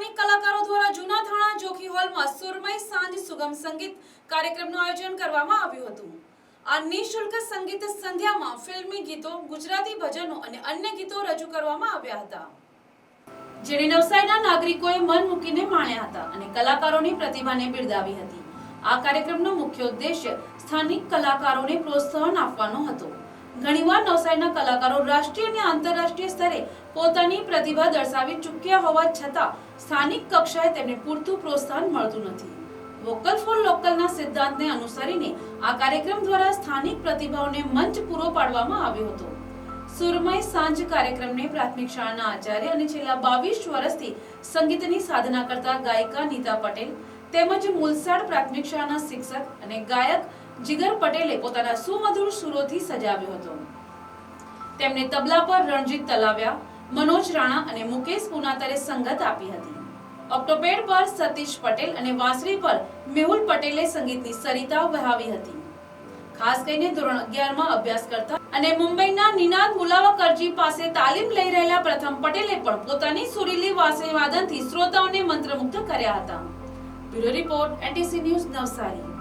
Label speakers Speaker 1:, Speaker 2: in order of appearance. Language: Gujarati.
Speaker 1: સ્થાનિક કલાકારો દ્વારા જૂના થાણા જોખી હોલમાં સુરમય સાંજ સુગમ સંગીત કાર્યક્રમનું આયોજન કરવામાં આવ્યું હતું. આ નિઃશુલ્ક સંગીત સંધ્યામાં ફિલ્મી ગીતો, ગુજરાતી ભજનો અને અન્ય ગીતો રજૂ કરવામાં આવ્યા હતા. જેને નવસારીના નાગરિકોએ મન મૂકીને માણ્યા હતા અને કલાકારોની પ્રતિભાને બિરદાવી હતી. આ કાર્યક્રમનો મુખ્ય ઉદ્દેશ્ય સ્થાનિક કલાકારોને પ્રોત્સાહન આપવાનો હતો. ઘણીવાર નવસારીના કલાકારો રાષ્ટ્રીય અને આંતરરાષ્ટ્રીય સ્તરે પોતાની પ્રતિભા દર્શાવી ચૂક્યા હોવા છતાં સ્થાનિક કક્ષાએ તેમને પૂરતું પ્રોત્સાહન મળતું નથી. વોકલ ફોર લોકલના સિદ્ધાંતને અનુસરીને આ કાર્યક્રમ દ્વારા સ્થાનિક પ્રતિભાઓને મંચ પૂરો પાડવામાં આવ્યો હતો. સુરમય સાંજ કાર્યક્રમને પ્રાથમિક શાળાના આચાર્ય અને છેલ્લા બાવીસ વર્ષથી સંગીતની સાધના કરતા ગાયિકા નીતા પટેલ તેમજ મુલસાડ પ્રાથમિક શાળાના શિક્ષક અને ગાયક જીગર પટેલે પોતાના સુમધુર સુરોથી સજાવ્યો હતો. તેમણે તબલા પર રણજીત તલાવ્યા, મનોજ રાણા અને મુકેશ પુનાતરે સંગત આપી હતી. ઓક્ટોપેડ પર સતીશ પટેલ અને વાંસળી પર મેહુલ પટેલે સંગીતની સરિતા વહાવી હતી. ખાસ કરીને ધોરણ 11 માં અભ્યાસ કરતા અને મુંબઈના નિનાદ મુલાવકરજી પાસે તાલીમ લઈ રહેલા પ્રથમ પટેલે પણ પોતાની સુરીલી વાંસળી વાદનથી શ્રોતાઓને મંત્રમુગ્ધ કર્યા હતા. Bureau report, NTC news Navsari.